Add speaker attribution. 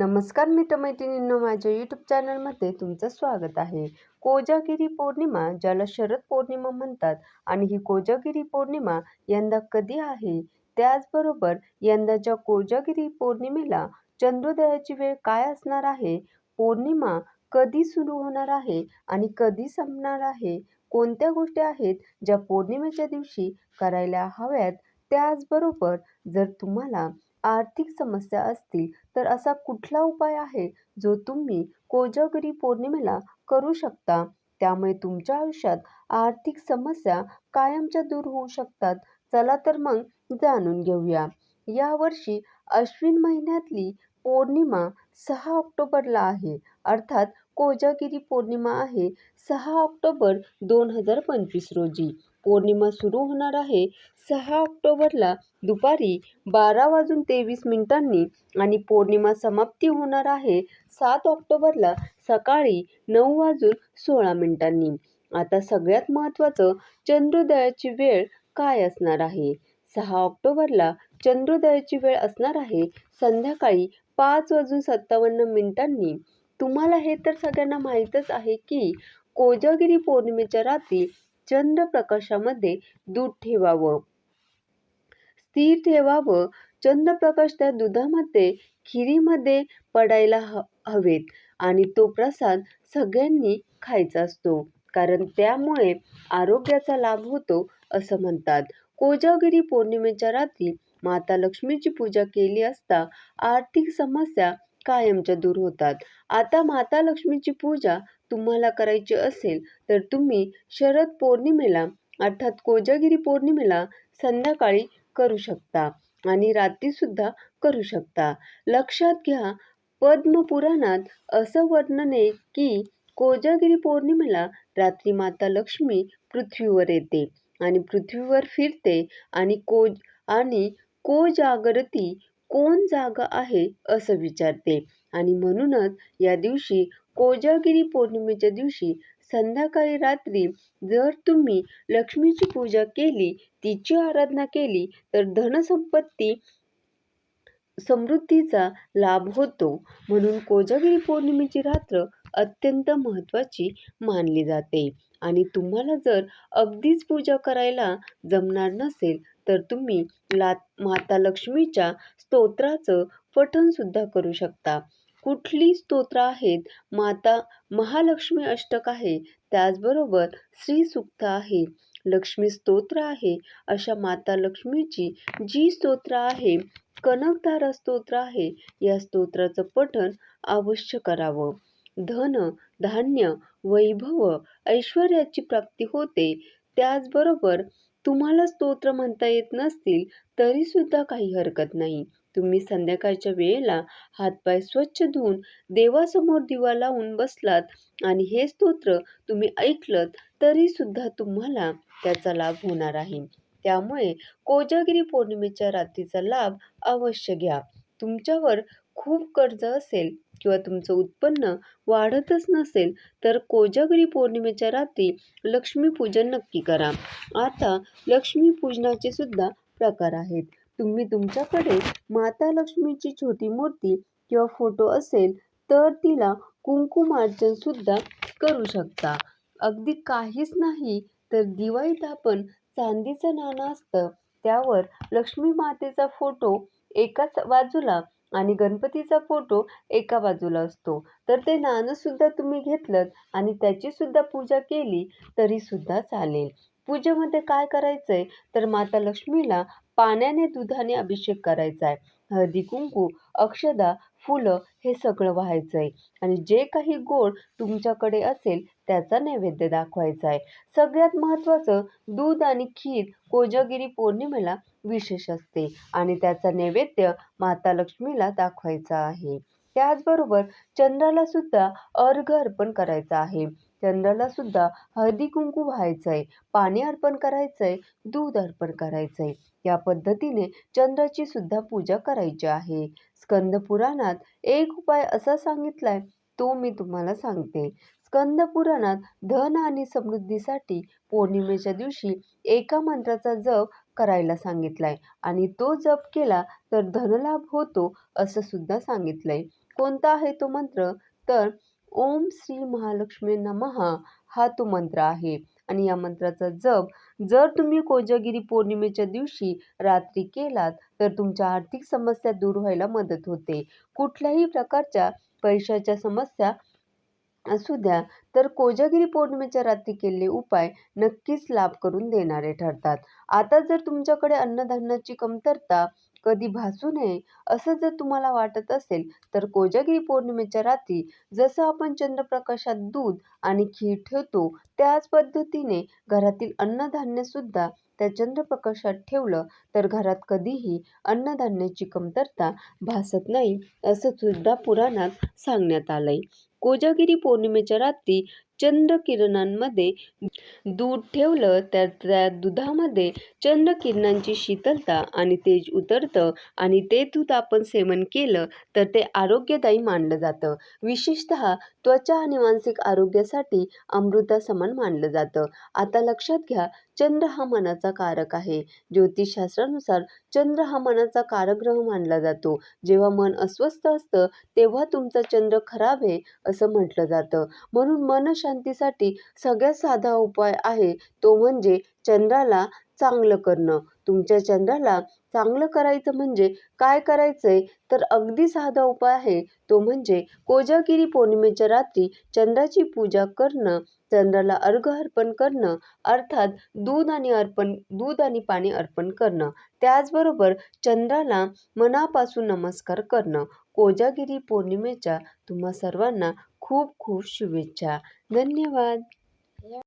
Speaker 1: नमस्कार मित्रमैत्रिणींनो माझ्या यूट्यूब चॅनलमध्ये तुमचं स्वागत आहे. कोजागिरी पौर्णिमा ज्याला शरद पौर्णिमा म्हणतात आणि ही कोजागिरी पौर्णिमा यंदा कधी आहे? त्याचबरोबर यंदाच्या कोजागिरी पौर्णिमेला चंद्रोदयाची वेळ काय असणार आहे? पौर्णिमा कधी सुरू होणार आहे आणि कधी संपणार आहे? कोणत्या गोष्टी आहेत ज्या पौर्णिमेच्या दिवशी करायला हव्यात? त्याचबरोबर जर तुम्हाला आर्थिक समस्या असतील तर असा कुठला उपाय आहे जो तुम्ही कोजागिरी पौर्णिमेला करू शकता? त्यामुळे तुमच्या आयुष्यात आर्थिक समस्या कायमच्या दूर होऊ शकतात. चला तर मग जाणून घेऊया. यावर्षी अश्विन महिन्यातली पौर्णिमा सहा ऑक्टोबरला आहे. अर्थात कोजागिरी पौर्णिमा आहे सहा ऑक्टोबर दोन हजार पंचवीस रोजी. पौर्णिमा सुरू होणार आहे. सहा ऑक्टोबरला दुपारी बारा वाजून तेवीस मिनिटांनी आणि पौर्णिमा समाप्ती होणार आहे. सात ऑक्टोबरला सकाळी नऊ वाजून सोळा मिनिटांनी. आता सगळ्यात महत्त्वाचं चंद्रोदयाची वेळ काय असणार आहे? सहा ऑक्टोबरला चंद्रोदयाची वेळ असणार आहे. संध्याकाळी पाच वाजून सत्तावन्न मिनिटांनी. तुम्हाला हे तर सगळ्यांना माहीतच आहे की कोजागिरी पौर्णिमेच्या रात्री चंद्रप्रकाशामध्ये दूध ठेवावं. स्थिर ठेवावं. चंद्रप्रकाश त्या दुधामध्ये खिरीमध्ये पडायला ह हवेत आणि तो प्रसाद सगळ्यांनी खायचा असतो. कारण त्यामुळे आरोग्याचा लाभ होतो असं म्हणतात. कोजागिरी पौर्णिमेच्या रात्री माता लक्ष्मीची पूजा केली असता आर्थिक समस्या कायमच्या दूर होतात. आता माता लक्ष्मीची पूजा तुम्हाला करायची असेल तर तुम्ही शरद पौर्णिमेला अर्थात कोजागिरी पौर्णिमेला संध्याकाळी करू शकता आणि रात्रीसुद्धा करू शकता. लक्षात घ्या पद्मपुराणात असं वर्णन आहे की कोजागिरी पौर्णिमेला रात्री माता लक्ष्मी पृथ्वीवर येते आणि पृथ्वीवर फिरते आणि कोज आणि कोजागरती कोण जागा आहे असं विचारते. आणि म्हणूनच या दिवशी कोजागिरी पौर्णिमेच्या दिवशी संध्याकाळी रात्री जर तुम्ही लक्ष्मीची पूजा केली तिची आराधना केली तर धनसंपत्ती समृद्धीचा लाभ होतो. म्हणून कोजागिरी पौर्णिमेची रात्र अत्यंत महत्त्वाची मानली जाते. आणि तुम्हाला जर अगदीच पूजा करायला जमणार नसेल तर तुम्ही ला माता लक्ष्मीच्या स्तोत्राचं पठणसुद्धा करू शकता. कुठली स्तोत्र आहेत? माता महालक्ष्मी अष्टक आहे. त्याचबरोबर श्री सुक्त आहे. लक्ष्मी स्तोत्र आहे. अशा माता लक्ष्मीची जी स्तोत्र आहे कनकधारा स्तोत्र आहे या स्तोत्राचं पठण अवश्य करावं. धन धान्य वैभव ऐश्वर्याची प्राप्ती होते. त्याचबरोबर तुम्हाला स्तोत्र म्हणता येत नसतील तरीसुद्धा काही हरकत नाही. तुम्ही संध्याकाळच्या वेळेला हातपाय स्वच्छ धुवून देवासमोर दिवा लावून बसलात आणि हे स्तोत्र तुम्ही ऐकलं तरीसुद्धा तुम्हाला त्याचा लाभ होणार आहे. त्यामुळे कोजागिरी पौर्णिमेच्या रात्रीचा लाभ अवश्य घ्या. तुमच्यावर खूप कर्ज असेल किंवा तुमचं उत्पन्न वाढतच नसेल तर कोजागिरी पौर्णिमेच्या रात्री लक्ष्मीपूजन नक्की करा. आता लक्ष्मीपूजनाचे सुद्धा प्रकार आहेत. तुम्ही तुमच्याकडे माता लक्ष्मीची छोटी मूर्ती किंवा फोटो असेल तर तिला कुंकुमार्चन सुद्धा करू शकता. अगदी काहीच नाही तर दिवाळीत आपण चांदीचं नाणं असतं. त्यावर लक्ष्मी मातेचा फोटो एकाच बाजूला आणि गणपतीचा फोटो एका बाजूला असतो. तर ते नाणंसुद्धा तुम्ही घेतलं आणि त्याचीसुद्धा पूजा केली तरीसुद्धा चालेल. पूजेमध्ये काय करायचं आहे तर माता लक्ष्मीला पाण्याने दुधाने अभिषेक करायचा आहे. हळदी कुंकू अक्षदा फुलं हे सगळं व्हायचं आहे. आणि जे काही गोड तुमच्याकडे असेल त्याचा नैवेद्य दाखवायचा आहे. सगळ्यात महत्त्वाचं दूध आणि खीर कोजागिरी पौर्णिमेला विशेष असते आणि त्याचा नैवेद्य माता लक्ष्मीला दाखवायचा आहे. त्याचबरोबर चंद्राला सुद्धा अर्घ अर्पण करायचा आहे. चंद्राला सुद्धा हळदी कुंकू व्हायचं आहे पाणी अर्पण करायचं आहे दूध अर्पण करायचं आहे या पद्धतीने चंद्राची सुद्धा पूजा करायची आहे. स्कंद पुराणात एक उपाय असा सांगितलाय तो मी तुम्हाला सांगते. स्कंद पुराणात धन आणि समृद्धीसाठी पौर्णिमेच्या दिवशी एका मंत्राचा जप करायला सांगितलाय आणि तो जप केला तर धनलाभ होतो असं सुद्धा सांगितलंय. कोणता आहे तो मंत्र? तर ओम श्री महालक्ष्मी नमः हा तो मंत्र आहे. आणि या मंत्राचा जप जर तुम्ही कोजागिरी पौर्णिमेच्या दिवशी रात्री केलात तर तुमच्या आर्थिक समस्या दूर व्हायला मदत होते. कुठल्याही प्रकारच्या पैशाच्या समस्या असू द्या तर कोजागिरी पौर्णिमेच्या रात्री केलेले उपाय नक्कीच लाभ करून देणारे ठरतात. आता जर तुमच्याकडे अन्नधान्याची कमतरता कधी भासू नये असं जर तुम्हाला वाटत असेल तर कोजागिरी पौर्णिमेच्या रात्री जसं आपण चंद्रप्रकाशात दूध आणि खीर ठेवतो त्याच पद्धतीने घरातील अन्नधान्य सुद्धा त्या चंद्रप्रकाशात ठेवलं तर घरात कधीही अन्नधान्याची कमतरता भासत नाही असं सुद्धा पुराणात सांगण्यात आलंय. कोजागिरी पौर्णिमेच्या रात्री चंद्रकिरणांमध्ये दूध ठेवलं तर त्या दुधामध्ये चंद्रकिरणांची शीतलता आणि तेज उतरतं आणि ते दूध आपण सेवन केलं तर ते आरोग्यदायी मानलं जातं. विशेषत त्वचा आणि मानसिक आरोग्यासाठी अमृतासमान मानलं जातं. आता लक्षात घ्या चंद्र हा मनाचा कारक आहे. ज्योतिषशास्त्रानुसार चंद्र हा मनाचा कारग्रह मानला जातो. जेव्हा मन अस्वस्थ असतं तेव्हा तुमचा चंद्र खराब आहे असं म्हटलं जातं. म्हणून शांतीसाठी सगळ्यात साधा उपाय आहे तो म्हणजे चंद्राला चांगलं करणं. तुमच्या चंद्राला चांगलं करायचं म्हणजे काय करायचंय? तर अगदी साधा उपाय आहे तो म्हणजे कोजागिरी पौर्णिमेच्या रात्री चंद्राची पूजा करणं चंद्राला अर्घ अर्पण करणं अर्थात दूध आणि अर्पण दूध आणि पाणी अर्पण करणं. त्याचबरोबर चंद्राला मनापासून नमस्कार करणं. कोजागिरी पौर्णिमेच्या तुम्हा सर्वांना खूप खूप शुभेच्छा. धन्यवाद.